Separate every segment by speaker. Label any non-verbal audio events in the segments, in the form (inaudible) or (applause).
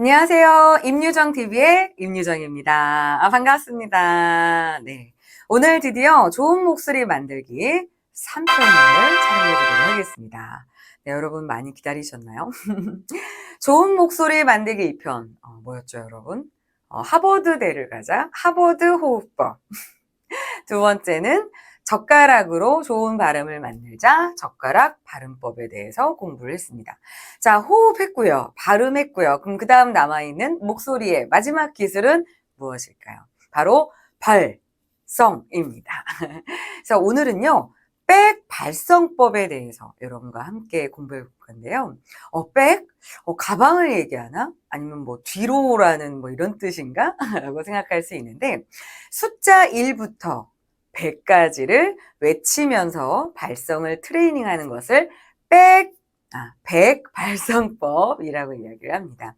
Speaker 1: 안녕하세요. 임유정 TV의 임유정입니다. 아, 반갑습니다. 네. 오늘 드디어 좋은 목소리 만들기 3편을 촬영해 보도록 하겠습니다. 네, 여러분 많이 기다리셨나요? (laughs) 좋은 목소리 만들기 2편. 어, 뭐였죠, 여러분? 어, 하버드대를 가자. 하버드 호흡법. (laughs) 두 번째는 젓가락으로 좋은 발음을 만들자. 젓가락 발음법에 대해서 공부를 했습니다. 자, 호흡했고요. 발음했고요. 그럼 그 다음 남아있는 목소리의 마지막 기술은 무엇일까요? 바로 발성입니다. (laughs) 그래서 오늘은요, 백 발성법에 대해서 여러분과 함께 공부해 볼 건데요. 어, 백? 어, 가방을 얘기하나? 아니면 뭐 뒤로라는 뭐 이런 뜻인가? (laughs) 라고 생각할 수 있는데, 숫자 1부터 100까지를 외치면서 발성을 트레이닝하는 것을 백 아, 100 발성법이라고 이야기를 합니다.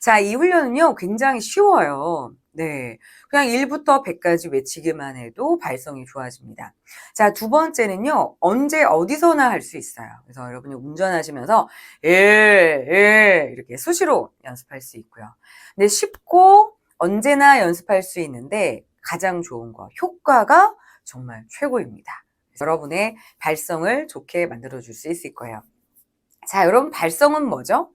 Speaker 1: 자, 이 훈련은요, 굉장히 쉬워요. 네. 그냥 1부터 100까지 외치기만 해도 발성이 좋아집니다. 자, 두 번째는요, 언제 어디서나 할 수 있어요. 그래서 여러분이 운전하시면서, 예, 예, 이렇게 수시로 연습할 수 있고요. 근데 쉽고 언제나 연습할 수 있는데 가장 좋은 거, 효과가 정말 최고입니다. 여러분의 발성을 좋게 만들어 줄 수 있을 거예요. 자, 여러분, 발성은 뭐죠?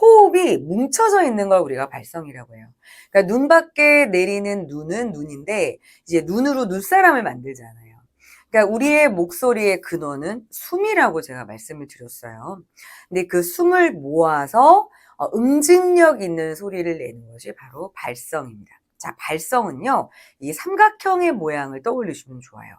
Speaker 1: 호흡이 뭉쳐져 있는 걸 우리가 발성이라고 해요. 그러니까 눈 밖에 내리는 눈은 눈인데, 이제 눈으로 눈사람을 만들잖아요. 그러니까 우리의 목소리의 근원은 숨이라고 제가 말씀을 드렸어요. 근데 그 숨을 모아서 어, 응징력 있는 소리를 내는 것이 바로 발성입니다. 자, 발성은요, 이 삼각형의 모양을 떠올리시면 좋아요.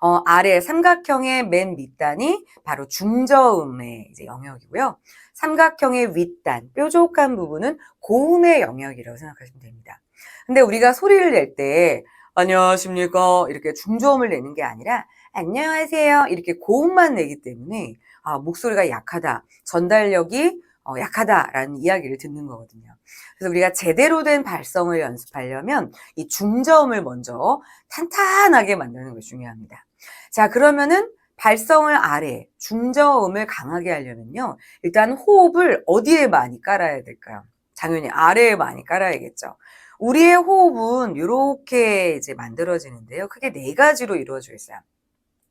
Speaker 1: 어, 아래 삼각형의 맨 밑단이 바로 중저음의 이제 영역이고요. 삼각형의 윗단, 뾰족한 부분은 고음의 영역이라고 생각하시면 됩니다. 근데 우리가 소리를 낼 때, 안녕하십니까? 이렇게 중저음을 내는 게 아니라, 안녕하세요. 이렇게 고음만 내기 때문에, 아, 목소리가 약하다. 전달력이 어, 약하다라는 이야기를 듣는 거거든요. 그래서 우리가 제대로 된 발성을 연습하려면 이 중저음을 먼저 탄탄하게 만드는 것이 중요합니다. 자, 그러면은 발성을 아래, 중저음을 강하게 하려면요. 일단 호흡을 어디에 많이 깔아야 될까요? 당연히 아래에 많이 깔아야겠죠. 우리의 호흡은 이렇게 이제 만들어지는데요. 크게 네 가지로 이루어져 있어요.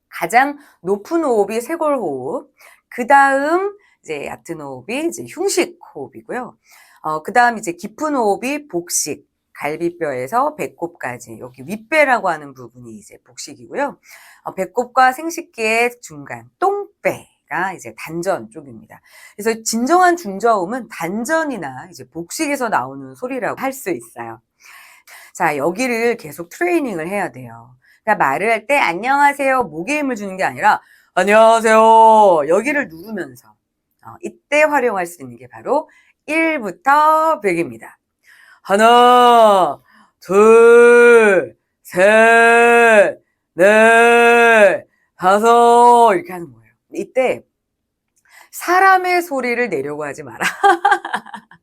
Speaker 1: 가장 높은 호흡이 쇄골 호흡, 그 다음 이제 얕은 호흡이 이제 흉식 호흡이고요. 어, 그 다음 이제 깊은 호흡이 복식, 갈비뼈에서 배꼽까지 여기 윗배라고 하는 부분이 이제 복식이고요. 어, 배꼽과 생식기의 중간 똥배가 이제 단전 쪽입니다. 그래서 진정한 중저음은 단전이나 이제 복식에서 나오는 소리라고 할 수 있어요. 자 여기를 계속 트레이닝을 해야 돼요. 그러니까 말을 할 때 안녕하세요 목에 힘을 주는 게 아니라 안녕하세요 여기를 누르면서 어, 이때 활용할 수 있는 게 바로 1부터 100입니다. 하나, 둘, 셋, 넷, 다섯 이렇게 하는 거예요. 이때 사람의 소리를 내려고 하지 마라. (laughs)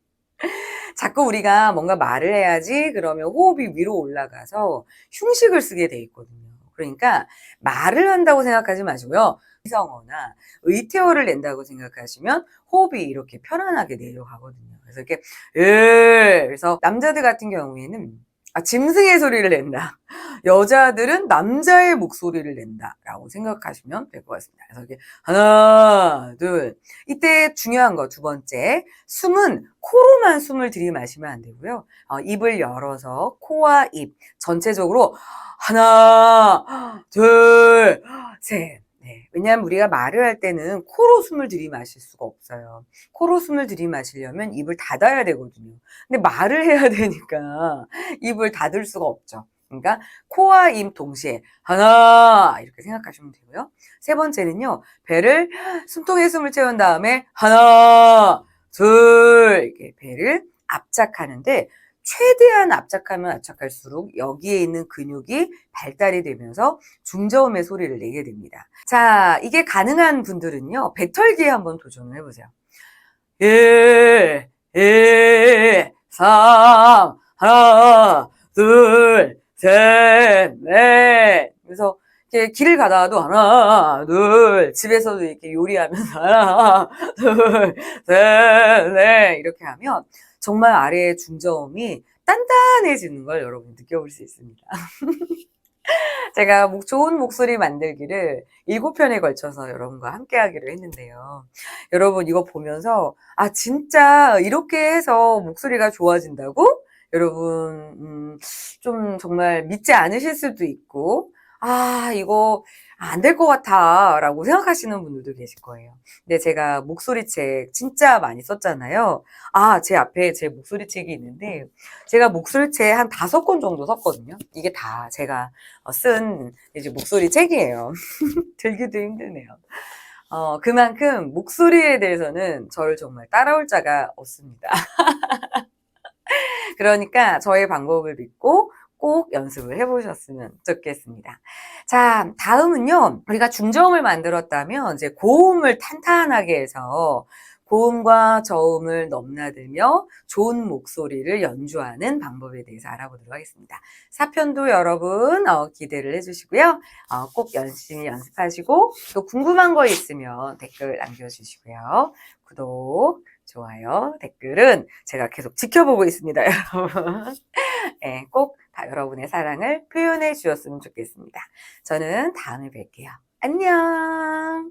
Speaker 1: 자꾸 우리가 뭔가 말을 해야지 그러면 호흡이 위로 올라가서 흉식을 쓰게 돼 있거든요. 그러니까 말을 한다고 생각하지 마시고요. 의성어나 의태어를 낸다고 생각하시면 호흡이 이렇게 편안하게 내려가거든요. 그래서 이렇게 예 그래서 남자들 같은 경우에는 아, 짐승의 소리를 낸다. (laughs) 여자들은 남자의 목소리를 낸다라고 생각하시면 될 것 같습니다. 그래서 이렇게 하나, 둘. 이때 중요한 거 두 번째, 숨은 코로만 숨을 들이마시면 안 되고요. 어, 입을 열어서 코와 입 전체적으로 하나, 둘, 셋. 네. 왜냐하면 우리가 말을 할 때는 코로 숨을 들이마실 수가 없어요. 코로 숨을 들이마시려면 입을 닫아야 되거든요. 근데 말을 해야 (laughs) 되니까 입을 닫을 수가 없죠. 그러니까 코와 입 동시에 하나 이렇게 생각하시면 되고요. 세 번째는요. 배를 숨통에 숨을 채운 다음에 하나 둘 이렇게 배를 압착하는데 최대한 압착하면 압착할수록 여기에 있는 근육이 발달이 되면서 중저음의 소리를 내게 됩니다. 자, 이게 가능한 분들은요, 배털기에 한번 도전을 해보세요. 1, 2, 3, 하나, 둘, 셋, 넷. 그래서 이렇게 길을 가다가도 하나, 둘, 집에서도 이렇게 요리하면서 하나, 둘, 셋, 넷. 이렇게 하면 정말 아래의 중저음이 단단해지는 걸 여러분 느껴볼 수 있습니다. (laughs) 제가 목- 좋은 목소리 만들기를 일곱 편에 걸쳐서 여러분과 함께 하기로 했는데요. 여러분 이거 보면서 아 진짜 이렇게 해서 목소리가 좋아진다고? 여러분 음, 좀 정말 믿지 않으실 수도 있고 아 이거 안 될 것 같아 라고 생각하시는 분들도 계실 거예요. 근데 제가 목소리 책 진짜 많이 썼잖아요. 아, 제 앞에 제 목소리 책이 있는데 제가 목소리 책 한 다섯 권 정도 썼거든요. 이게 다 제가 어, 쓴 이제 목소리 책이에요. (laughs) 들기도 힘드네요. 어, 그만큼 목소리에 대해서는 저를 정말 따라올 자가 없습니다. (laughs) 그러니까 저의 방법을 믿고 꼭 연습을 해보셨으면 좋겠습니다. 자, 다음은요. 우리가 중저음을 만들었다면 이제 고음을 탄탄하게 해서 고음과 저음을 넘나들며 좋은 목소리를 연주하는 방법에 대해서 알아보도록 하겠습니다. 사편도 여러분 어, 기대를 해주시고요. 어, 꼭 열심히 연습하시고 또 궁금한 거 있으면 댓글 남겨주시고요. 구독, 좋아요, 댓글은 제가 계속 지켜보고 있습니다, (laughs) 여러분. 네, 꼭다 여러분의 사랑을 표현해 주셨으면 좋겠습니다. 저는 다음에 뵐게요. 안녕!